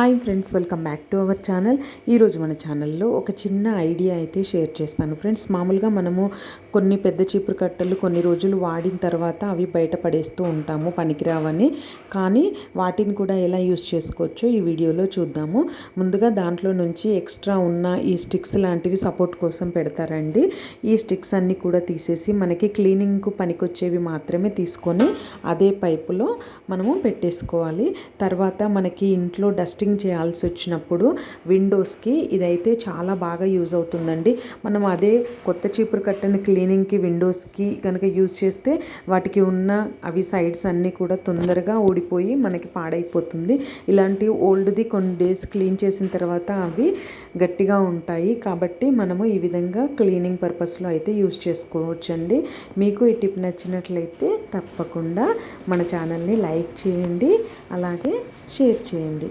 Hi friends welcome back to our channel. ఈరోజు మన ఛానల్లో ఒక చిన్న ఐడియా అయితే షేర్ చేస్తాను ఫ్రెండ్స్. మామూలుగా మనము కొన్ని పెద్ద చీపురు కట్టలు కొన్ని రోజులు వాడిన తర్వాత అవి బయట పడేస్తూ ఉంటాము పనికిరావని. కానీ వాటిని కూడా ఎలా యూస్ చేసుకోవచ్చో ఈ వీడియోలో చూద్దాము. ముందుగా దాంట్లో నుంచి ఎక్స్ట్రా ఉన్న ఈ స్టిక్స్ లాంటివి సపోర్ట్ కోసం పెడతారండి. ఈ స్టిక్స్ అన్నీ కూడా తీసేసి మనకి క్లీనింగ్కు పనికొచ్చేవి మాత్రమే తీసుకొని అదే పైపులో మనము పెట్టేసుకోవాలి. తర్వాత మనకి ఇంట్లో డస్టింగ్ చేయాల్సి వచ్చినప్పుడు విండోస్కి ఇదైతే చాలా బాగా యూజ్ అవుతుందండి. మనం అదే కొత్త చీపురు కట్టిన క్లీనింగ్కి విండోస్కి కనుక యూజ్ చేస్తే వాటికి ఉన్న అవి సైడ్స్ అన్నీ కూడా తొందరగా ఊడిపోయి మనకి పాడైపోతుంది. ఇలాంటి ఓల్డ్ది కొన్ని డేస్ క్లీన్ చేసిన తర్వాత అవి గట్టిగా ఉంటాయి. కాబట్టి మనము ఈ విధంగా క్లీనింగ్ పర్పస్లో అయితే యూజ్ చేసుకోవచ్చండి. మీకు ఈ టిప్ నచ్చినట్లయితే తప్పకుండా మన ఛానల్ని లైక్ చేయండి. అలాగే షేర్ చేయండి.